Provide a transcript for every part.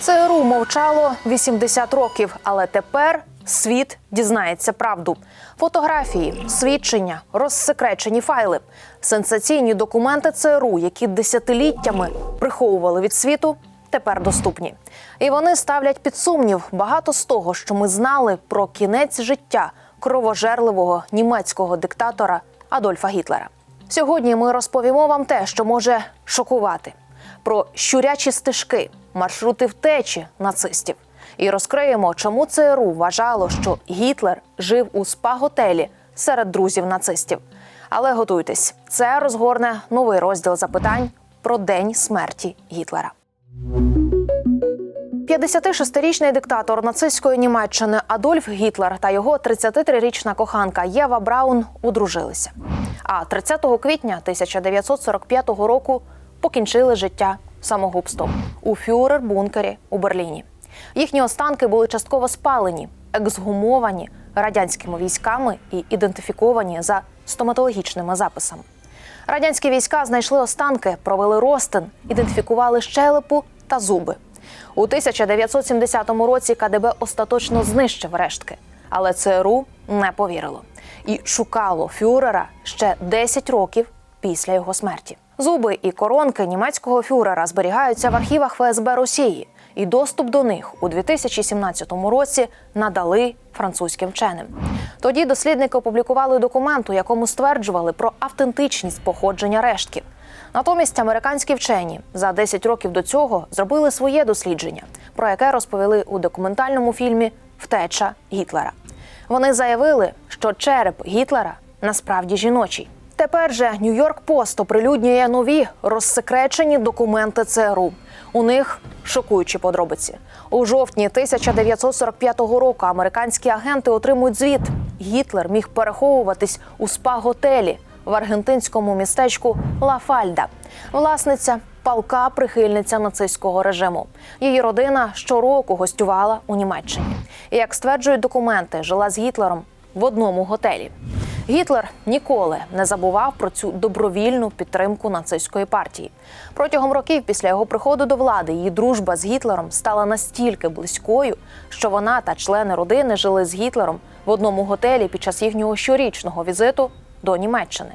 ЦРУ мовчало 80 років, але тепер світ дізнається правду. Фотографії, свідчення, розсекречені файли, сенсаційні документи ЦРУ, які десятиліттями приховували від світу, тепер доступні. І вони ставлять під сумнів багато з того, що ми знали про кінець життя кровожерливого німецького диктатора Адольфа Гітлера. Сьогодні ми розповімо вам те, що може шокувати про щурячі стежки, маршрути втечі нацистів. І розкриємо, чому ЦРУ вважало, що Гітлер жив у спа-готелі серед друзів нацистів. Але готуйтесь, це розгорне новий розділ запитань про день смерті Гітлера. 56-річний диктатор нацистської Німеччини Адольф Гітлер та його 33-річна коханка Єва Браун одружилися. А 30 квітня 1945 року покінчили життя самогубством у фюрер-бункері у Берліні. Їхні останки були частково спалені, ексгумовані радянськими військами і ідентифіковані за стоматологічними записами. Радянські війська знайшли останки, провели розтин, ідентифікували щелепу та зуби. У 1970 році КДБ остаточно знищив рештки, але ЦРУ не повірило і шукало фюрера ще 10 років після його смерті. Зуби і коронки німецького фюрера зберігаються в архівах ФСБ Росії, і доступ до них у 2017 році надали французьким вченим. Тоді дослідники опублікували документ, у якому стверджували про автентичність походження рештків. Натомість американські вчені за 10 років до цього зробили своє дослідження, про яке розповіли у документальному фільмі Втеча Гітлера. Вони заявили, що череп Гітлера насправді жіночий. Тепер же Нью-Йорк Пост оприлюднює нові розсекречені документи ЦРУ. У них шокуючі подробиці. У жовтні 1945 року американські агенти отримують звіт. Гітлер міг переховуватись у спа-готелі в аргентинському містечку Ла-Фальда. Власниця палка прихильниця нацистського режиму. Її родина щороку гостювала у Німеччині. Як стверджують документи, жила з Гітлером в одному готелі. Гітлер ніколи не забував про цю добровільну підтримку нацистської партії. Протягом років після його приходу до влади її дружба з Гітлером стала настільки близькою, що вона та члени родини жили з Гітлером в одному готелі під час їхнього щорічного візиту до Німеччини.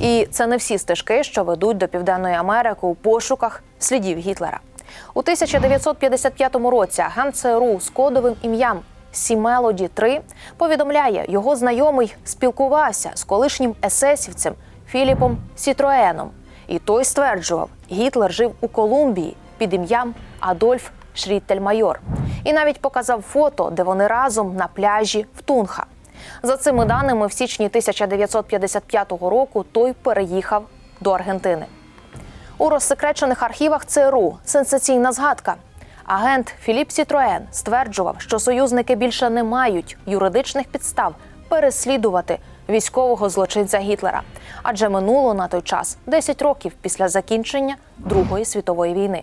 І це не всі стежки, що ведуть до Південної Америки у пошуках слідів Гітлера. У 1955 році агент ЦРУ з кодовим ім'ям Сімелоді 3 повідомляє, його знайомий спілкувався з колишнім есесівцем Філіпом Сітроеном. І той стверджував, Гітлер жив у Колумбії під ім'ям Адольф Шріттельмайор. І навіть показав фото, де вони разом на пляжі в Тунха. За цими даними, в січні 1955 року той переїхав до Аргентини. У розсекречених архівах ЦРУ сенсаційна згадка. Агент Філіп Сітроен стверджував, що союзники більше не мають юридичних підстав переслідувати військового злочинця Гітлера, адже минуло на той час 10 років після закінчення Другої світової війни.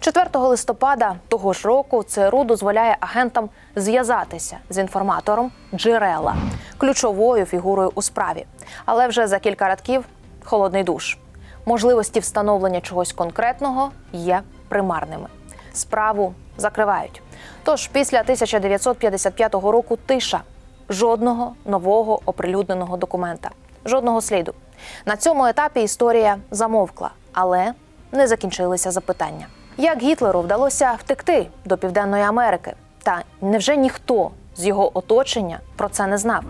4 листопада того ж року ЦРУ дозволяє агентам зв'язатися з інформатором джерела, ключовою фігурою у справі. Але вже за кілька радків холодний душ. Можливості встановлення чогось конкретного є примарними. Справу закривають. Тож після 1955 року тиша жодного нового оприлюдненого документа, жодного сліду. На цьому етапі історія замовкла, але не закінчилися запитання. Як Гітлеру вдалося втекти до Південної Америки? Та невже ніхто з його оточення про це не знав?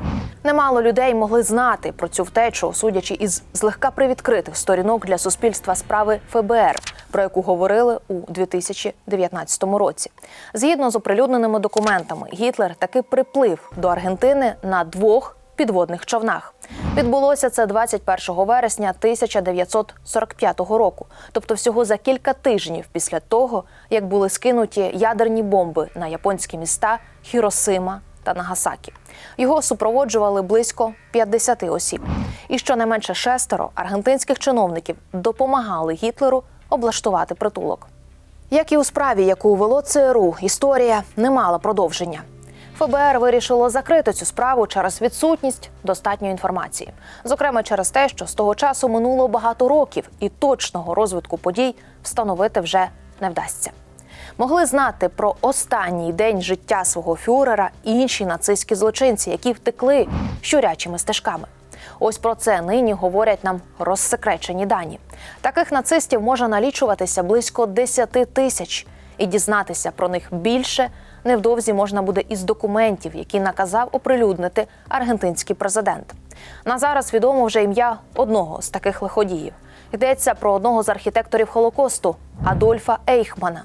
Немало людей могли знати про цю втечу, судячи із злегка привідкритих сторінок для суспільства справи ФБР, про яку говорили у 2019 році. Згідно з оприлюдненими документами, Гітлер таки приплив до Аргентини на двох підводних човнах. Відбулося це 21 вересня 1945 року, тобто всього за кілька тижнів після того, як були скинуті ядерні бомби на японські міста Хіросима та Нагасакі. Його супроводжували близько 50 осіб. І щонайменше шестеро аргентинських чиновників допомагали Гітлеру облаштувати притулок. Як і у справі, яку вело ЦРУ, історія не мала продовження. ФБР вирішило закрити цю справу через відсутність достатньої інформації, зокрема через те, що з того часу минуло багато років, і точного розвитку подій встановити вже не вдасться. Могли знати про останній день життя свого фюрера інші нацистські злочинці, які втекли щурячими стежками. Ось про це нині говорять нам розсекречені дані. Таких нацистів може налічуватися близько 10 тисяч, і дізнатися про них більше невдовзі можна буде із документів, які наказав оприлюднити аргентинський президент. На зараз відомо вже ім'я одного з таких лиходіїв. Йдеться про одного з архітекторів Холокосту Адольфа Ейхмана.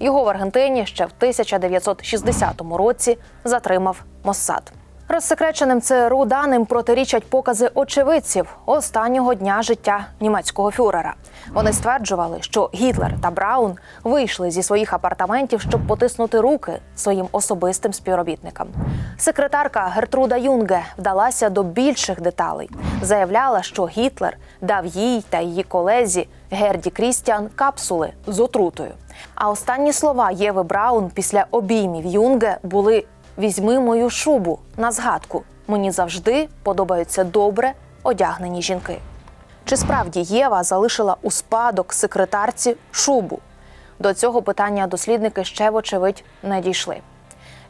Його в Аргентині ще в 1960 році затримав Моссад. Розсекреченим ЦРУ даним протирічать покази очевидців останнього дня життя німецького фюрера. Вони стверджували, що Гітлер та Браун вийшли зі своїх апартаментів, щоб потиснути руки своїм особистим співробітникам. Секретарка Гертруда Юнге вдалася до більших деталей. Заявляла, що Гітлер дав їй та її колезі Герді Крістіан капсули з отрутою. А останні слова Єви Браун після обіймів Юнге були Візьми мою шубу на згадку. Мені завжди подобаються добре одягнені жінки. Чи справді Єва залишила у спадок секретарці шубу? До цього питання дослідники ще, вочевидь, не дійшли.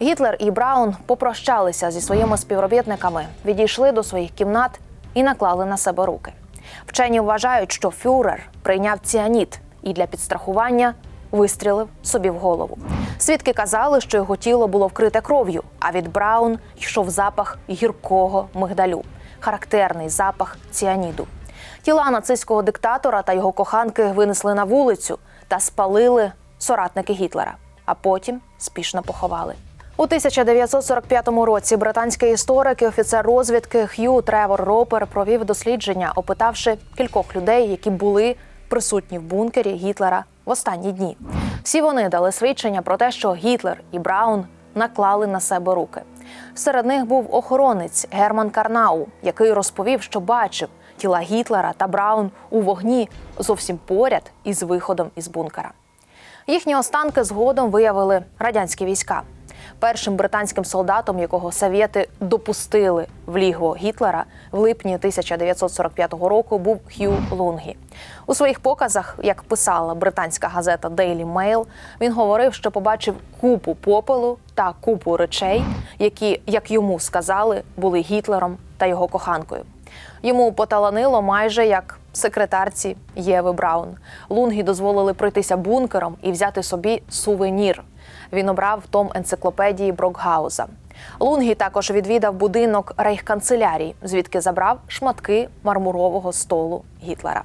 Гітлер і Браун попрощалися зі своїми співробітниками, відійшли до своїх кімнат і наклали на себе руки. Вчені вважають, що фюрер прийняв ціаніт і для підстрахування вистрілив собі в голову. Свідки казали, що його тіло було вкрите кров'ю, а від Браун йшов запах гіркого мигдалю, характерний запах ціаніду. Тіла нацистського диктатора та його коханки винесли на вулицю та спалили соратники Гітлера, а потім спішно поховали. У 1945 році британський історик і офіцер розвідки Х'ю Тревор Ропер провів дослідження, опитавши кількох людей, які були присутні в бункері Гітлера в останні дні. Всі вони дали свідчення про те, що Гітлер і Браун наклали на себе руки. Серед них був охоронець Герман Карнау, який розповів, що бачив тіла Гітлера та Браун у вогні зовсім поряд із виходом із бункера. Їхні останки згодом виявили радянські війська. Першим британським солдатом, якого совєти допустили в лігво Гітлера в липні 1945 року, був Х'ю Лунгі. У своїх показах, як писала британська газета Daily Mail, він говорив, що побачив купу попелу та купу речей, які, як йому сказали, були Гітлером та його коханкою. Йому поталанило майже як секретарці Єви Браун. Лунгі дозволили пройтися бункером і взяти собі сувенір. Він обрав том енциклопедії Брокгауза. Лунгі також відвідав будинок рейхканцелярії, звідки забрав шматки мармурового столу Гітлера.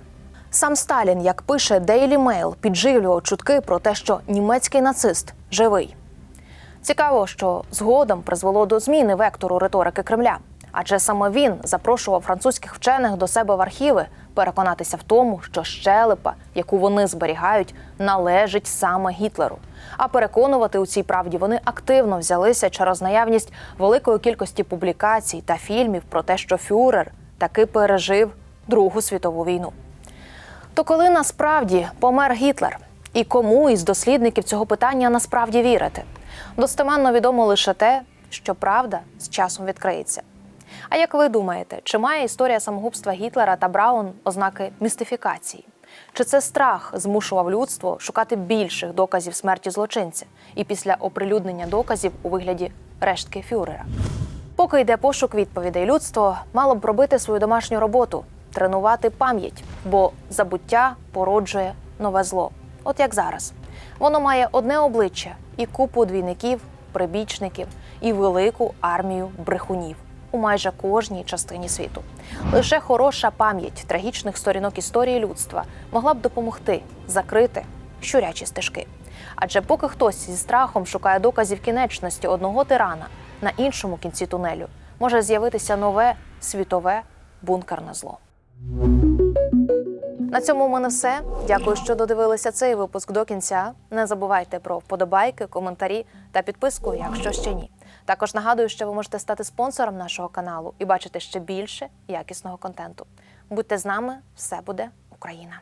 Сам Сталін, як пише Daily Mail, підживлював чутки про те, що німецький нацист живий. Цікаво, що згодом призвело до зміни вектору риторики Кремля. Адже саме він запрошував французьких вчених до себе в архіви переконатися в тому, що щелепа, яку вони зберігають, належить саме Гітлеру. А переконувати у цій правді вони активно взялися через наявність великої кількості публікацій та фільмів про те, що фюрер таки пережив Другу світову війну. То коли насправді помер Гітлер? І кому із дослідників цього питання насправді вірити? Достеменно відомо лише те, що правда з часом відкриється. А як ви думаєте, чи має історія самогубства Гітлера та Браун ознаки містифікації? Чи це страх змушував людство шукати більших доказів смерті злочинця і після оприлюднення доказів у вигляді рештки фюрера? Поки йде пошук відповідей, людство мало б робити свою домашню роботу, тренувати пам'ять, бо забуття породжує нове зло. От як зараз. Воно має одне обличчя і купу двійників, прибічників, і велику армію брехунів у майже кожній частині світу. Лише хороша пам'ять трагічних сторінок історії людства могла б допомогти закрити щурячі стежки. Адже поки хтось зі страхом шукає доказів кінечності одного тирана на іншому кінці тунелю, може з'явитися нове світове бункерне зло. На цьому у мене все. Дякую, що додивилися цей випуск до кінця. Не забувайте про вподобайки, коментарі та підписку, якщо ще ні. Також нагадую, що ви можете стати спонсором нашого каналу і бачити ще більше якісного контенту. Будьте з нами, все буде Україна!